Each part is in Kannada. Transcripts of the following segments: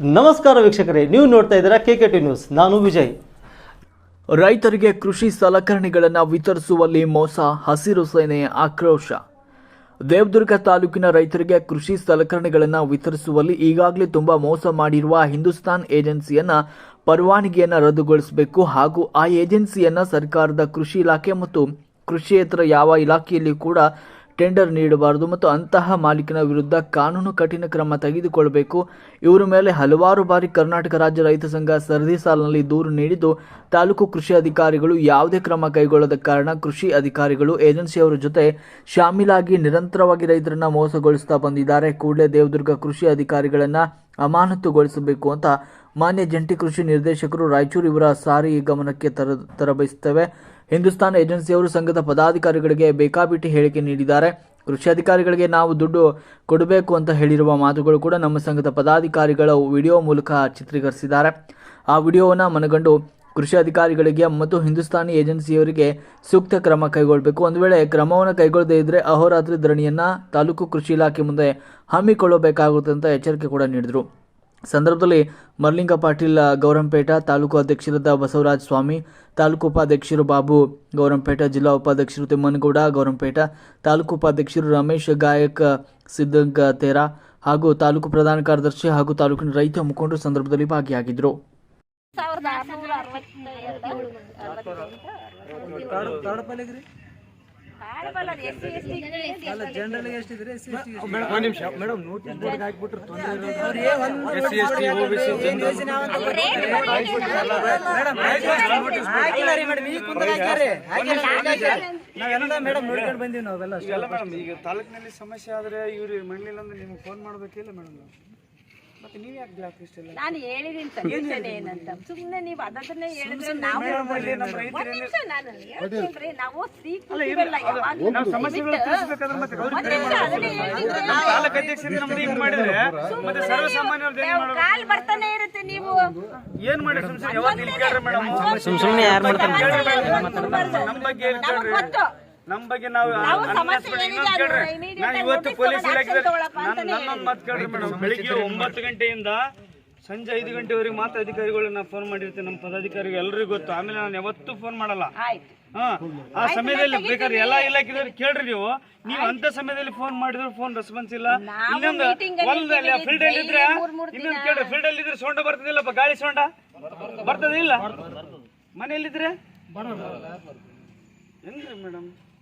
ನಮಸ್ಕಾರ ವೀಕ್ಷಕರೇ, ನೀವು ನೋಡ್ತಾ ಇದ್ದೀರಾ ಕೆ ಕೆ ಟಿ ನ್ಯೂಸ್ ನಾನು ವಿಜಯ್. ರೈತರಿಗೆ ಕೃಷಿ ಸಲಕರಣೆಗಳನ್ನು ವಿತರಿಸುವಲ್ಲಿ ಮೋಸ, ಹಸಿರು ಸೇನೆ ಆಕ್ರೋಶ. ದೇವದುರ್ಗ ತಾಲೂಕಿನ ರೈತರಿಗೆ ಕೃಷಿ ಸಲಕರಣೆಗಳನ್ನು ವಿತರಿಸುವಲ್ಲಿ ಈಗಾಗಲೇ ತುಂಬ ಮೋಸ ಮಾಡಿರುವ ಹಿಂದೂಸ್ತಾನ್ ಏಜೆನ್ಸಿಯನ್ನು ಪರವಾನಗಿಯನ್ನು ರದ್ದುಗೊಳಿಸಬೇಕು ಹಾಗೂ ಆ ಏಜೆನ್ಸಿಯನ್ನು ಸರ್ಕಾರದ ಕೃಷಿ ಇಲಾಖೆ ಮತ್ತು ಕೃಷಿಯೇತರ ಯಾವ ಇಲಾಖೆಯಲ್ಲಿ ಕೂಡ ಟೆಂಡರ್ ನೀಡಬಾರದು ಮತ್ತು ಅಂತಹ ಮಾಲೀಕನ ವಿರುದ್ಧ ಕಾನೂನು ಕಠಿಣ ಕ್ರಮ ತೆಗೆದುಕೊಳ್ಳಬೇಕು. ಇವರ ಮೇಲೆ ಹಲವಾರು ಬಾರಿ ಕರ್ನಾಟಕ ರಾಜ್ಯ ರೈತ ಸಂಘ ಸರದಿ ಸಾಲಿನಲ್ಲಿ ದೂರು ನೀಡಿದ್ದು, ತಾಲೂಕು ಕೃಷಿ ಅಧಿಕಾರಿಗಳು ಯಾವುದೇ ಕ್ರಮ ಕೈಗೊಳ್ಳದ ಕಾರಣ ಕೃಷಿ ಅಧಿಕಾರಿಗಳು ಏಜೆನ್ಸಿಯವರ ಜೊತೆ ಶಾಮೀಲಾಗಿ ನಿರಂತರವಾಗಿ ರೈತರನ್ನ ಮೋಸಗೊಳಿಸ್ತಾ ಬಂದಿದ್ದಾರೆ. ಕೂಡಲೇ ದೇವದುರ್ಗ ಕೃಷಿ ಅಧಿಕಾರಿಗಳನ್ನ ಅಮಾನತುಗೊಳಿಸಬೇಕು ಅಂತ ಮಾನ್ಯ ಜಂಟಿ ಕೃಷಿ ನಿರ್ದೇಶಕರು ರಾಯಚೂರು ಇವರ ಸಾರಿ ಗಮನಕ್ಕೆ ತರ, ತರಬಯಸುತ್ತೇವೆ. ಹಿಂದೂಸ್ತಾನ್ ಏಜೆನ್ಸಿಯವರು ಸಂಘದ ಪದಾಧಿಕಾರಿಗಳಿಗೆ ಬೇಕಾಬಿಟ್ಟಿ ಹೇಳಿಕೆ ನೀಡಿದ್ದಾರೆ. ಕೃಷಿ ಅಧಿಕಾರಿಗಳಿಗೆ ನಾವು ದುಡ್ಡು ಕೊಡಬೇಕು ಅಂತ ಹೇಳಿರುವ ಮಾತುಗಳು ಕೂಡ ನಮ್ಮ ಸಂಘದ ಪದಾಧಿಕಾರಿಗಳ ವಿಡಿಯೋ ಮೂಲಕ ಚಿತ್ರೀಕರಿಸಿದ್ದಾರೆ. ಆ ವಿಡಿಯೋವನ್ನು ಮನಗಂಡು ಕೃಷಿ ಅಧಿಕಾರಿಗಳಿಗೆ ಮತ್ತು ಹಿಂದೂಸ್ತಾನಿ ಏಜೆನ್ಸಿಯವರಿಗೆ ಸೂಕ್ತ ಕ್ರಮ ಕೈಗೊಳ್ಳಬೇಕು ಒಂದು ವೇಳೆ ಕ್ರಮವನ್ನು ಕೈಗೊಳ್ಳದೇ ಇದ್ದರೆ ಅಹೋರಾತ್ರಿ ಧರಣಿಯನ್ನು ತಾಲೂಕು ಕೃಷಿ ಇಲಾಖೆ ಮುಂದೆ ಹಮ್ಮಿಕೊಳ್ಳಬೇಕಾಗುತ್ತೆ ಅಂತ ಎಚ್ಚರಿಕೆ ಕೂಡ ನೀಡಿದರು. ಸಂದರ್ಭದಲ್ಲಿ ಮರ್ಲಿಂಗ ಪಾಟೀಲ್ ಗೌರಂಪೇಟ ತಾಲೂಕು ಅಧ್ಯಕ್ಷರಾದ ಬಸವರಾಜ ಸ್ವಾಮಿ ತಾಲೂಕು ಉಪಾಧ್ಯಕ್ಷರು ಬಾಬು ಗೌರಂಪೇಟ ಜಿಲ್ಲಾ ಉಪಾಧ್ಯಕ್ಷರು ತಿಮ್ಮನಗೌಡ ಗೌರಂಪೇಟ ತಾಲೂಕು ಉಪಾಧ್ಯಕ್ಷರು ರಮೇಶ್ ಗಾಯಕ ಸಿದ್ದಂಗ ತೇರ ಹಾಗೂ ತಾಲೂಕು ಪ್ರಧಾನ ಕಾರ್ಯದರ್ಶಿ ಹಾಗೂ ತಾಲೂಕಿನ ರೈತ ಮುಖಂಡರು ಸಂದರ್ಭದಲ್ಲಿ ಭಾಗಿಯಾಗಿದ್ದರು. ಮೇಡಮ್ ನೋಡ್ಕೊಂಡು ಬಂದೀವಿ ನಾವೆಲ್ಲ ಈಗ ತಾಲೂಕಿನಲ್ಲಿ ಸಮಸ್ಯೆ ಆದ್ರೆ ಇವ್ರು ಮಣ್ಣಿಲ್ಲ ಅಂದ್ರೆ ನಿಮ್ಗೆ ಫೋನ್ ಮಾಡ್ಬೇಕಿಲ್ಲ ಮೇಡಮ್ ಮತ್ತೆ ನೀವು ಯಾಕೆ ಬ್ಲಾಕ್ ಲಿಸ್ಟ್ ಎಲ್ಲ ನಾನು ಹೇಳಿದೀನಿ ಸೊಲ್ಯೂಷನ್ ಏನಂತ. ಸುಮ್ಮನೆ ನೀವು ಅದನ್ನೇ ಹೇಳಿದ್ರೆ ನಾವು ಒಂದ್ ನಿಮಿಷ ನಾನು ಹೇಳ್ತೀನ್ರಿ ನಾವು ಸಮಸ್ಯೆಗಳು ತಿಳಿಸಬೇಕಾದ್ರೆ ಮತ್ತೆ ತಾಲೂಕು ಅಧ್ಯಕ್ಷರಿಗೆ ಹಿಂಗ್ ಮಾಡಿದ್ರೆ ಮತ್ತೆ ಸರ್ವಸಾಮಾನ್ಯರದ್ದು ಏನ್ ಮಾಡೋದು? ಕಾಲ್ ಬರ್ತಾನೆ ಇರುತ್ತೆ ನೀವು. ಏನ್ ಮಾಡಿ ಸುಮ್ನೆ ಯಾವಾಗ ಇಲ್ಲಿ ಕೇಳ್ರಿ ಮೇಡಮ್? ಸುಮ್ಮನೆ ಯಾರು ನಮ್ಮ ಬಗ್ಗೆ ಕೇಳ್ರಿ ನಮ್ಮ ಬಗ್ಗೆ ನಾವು ನಾನು ಇವತ್ತು ಪೊಲೀಸ್ ಇಲಾಖೆ ನನ್ನೊಂದು ಮಾತು ಕೇಳ್ರಿ ಮೇಡಮ್. ಬೆಳಿಗ್ಗೆ ಒಂಬತ್ತು ಗಂಟೆಯಿಂದ ಸಂಜೆ ಐದು ಗಂಟೆವರೆಗೆ ಮಾತ್ರ ಅಧಿಕಾರಿಗಳು ನಾನು ಫೋನ್ ಮಾಡಿರ್ತೇನೆ. ನಮ್ಮ ಪದಾಧಿಕಾರಿಗಳು ಎಲ್ಲರಿಗೂ ಗೊತ್ತು. ಆಮೇಲೆ ನಾನು ಯಾವತ್ತೂ ಫೋನ್ ಮಾಡಲ್ಲ. ಆಯ್ತು. ಹಾ ಆ ಸಮಯದಲ್ಲಿ ಬೇಕಾದ್ರೆ ಎಲ್ಲಾ ಇಲಾಖೆದವ್ರು ಕೇಳ್ರಿ ನೀವು. ನೀವು ಅಂತ ಸಮಯದಲ್ಲಿ ಫೋನ್ ಮಾಡಿದ್ರು ಫೋನ್ ರೆಸ್ಪಾನ್ಸ್ ಇಲ್ಲ. ಇನ್ನೊಂದು ಹೊಲದಲ್ಲಿ ಫೀಲ್ಡ್ ಅಲ್ಲಿ ಇದ್ರೆ. ಇನ್ನೊಂದು ಕೇಳ್ರಿ. ಫೀಲ್ಡ್ ಅಲ್ಲಿ ಇದ್ರೆ ಸೊಂಡ ಬರ್ತದಿಲ್ಲಪ್ಪ? ಗಾಳಿ ಸೊಂಡ? ಬರ್ತದಿಲ್ಲ ಮನೆಯಲ್ಲಿದ್ರೆ? ಹೆಂಗ್ರಿ ಮೇಡಮ್?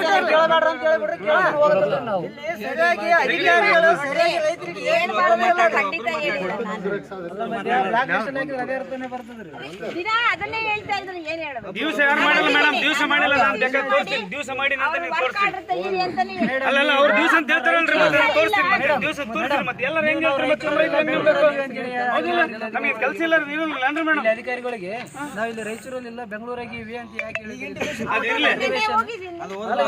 ಅಲ್ಲಿ ಅಲ್ಲಿ ಕ- ತೆಗಿತೀನಿ ಏನ್ ಮಾಡ್ಬೇಕು? ಖಂಡಿತ ಹೇಳಿಲ್ಲ ನಾನು. ದಿನ ಅದನ್ನೇ ಹೇಳ್ತಾ ಇದ್ರು ಏನ್ ಹೇಳ್ಬೇಕು? ದಿವಸ ಯಾರು ಮಾಡಿಲ್ಲ ಮೇಡಮ್ ದಿವಸ ಮಾಡಿಲ್ಲ ನಾನು ಬೇಕಾದ್ರೆ ತೋರಿಸ್ತೀನಿ. ದಿವಸ ಮಾಡಿ ಅಂತ ನೀವು ವರ್ಕ್ ತೋರಿಸ್ತೀನಿ. ಆರ್ಡರ್ ತೆಗೀರಿ ಅಂತಾನೆ ಹೇಳಿದ್ರು. ಅಲ್ಲಲ್ಲ ಅವ್ರು ದಿವಸ ಅಂತ ಹೇಳ್ತಾರಲ್ರಿ ಮತ್ತೆ ನಾನು ತೋರಿಸ್ತೀನಿ ಮತ್ತೆ. ದಿವಸ ತೋರಿಸ್ತೀನಿ ಮತ್ತೆ. ಎಲ್ಲರೂ ಹೆಂಗ್ ಹೇಳ್ತಾರೆ ಮತ್ತೆ ನಮ್ಮ ರೈತರು ಹೆಂಗ್ ಹೇಳ್ಬೇಕು? ಹೌದಿಲ್ಲ ನಮಗೆ ಕೆಲಸ ಇಲ್ಲ ಇರಲ್ಲ ಮೇಡಮ್. ಅಧಿಕಾರಿಗಳಿಗೆ ನಾವು ಇಲ್ಲಿ ರಾಯಚೂರಲ್ಲಿ ಇಲ್ಲ ಬೆಂಗಳೂರಾಗಿವಿ ಅಂತ ಯಾಕೆ ಹೇಳಿದ್ರಿ? ಅದಿರ್ಲಿ. ನಿನ್ನೆ ಹೋಗಿದ್ದೀನಿ. ಹೋಗ್ಲಿ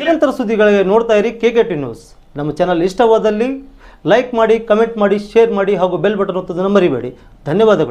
ನಿರಂತರ ಸುದ್ದಿಗಳಿಗೆ ನೋಡ್ತಾ ಇರಿ ಕೆ ಕೆ ಟಿ ನ್ಯೂಸ್. ನಮ್ಮ ಚಾನಲ್ ಇಷ್ಟವಾದಲ್ಲಿ ಲೈಕ್ ಮಾಡಿ ಕಮೆಂಟ್ ಮಾಡಿ ಶೇರ್ ಮಾಡಿ ಹಾಗೂ ಬೆಲ್ ಬಟನ್ ಒತ್ತೋದನ್ನು ಮರಿಬೇಡಿ. ಧನ್ಯವಾದಗಳು.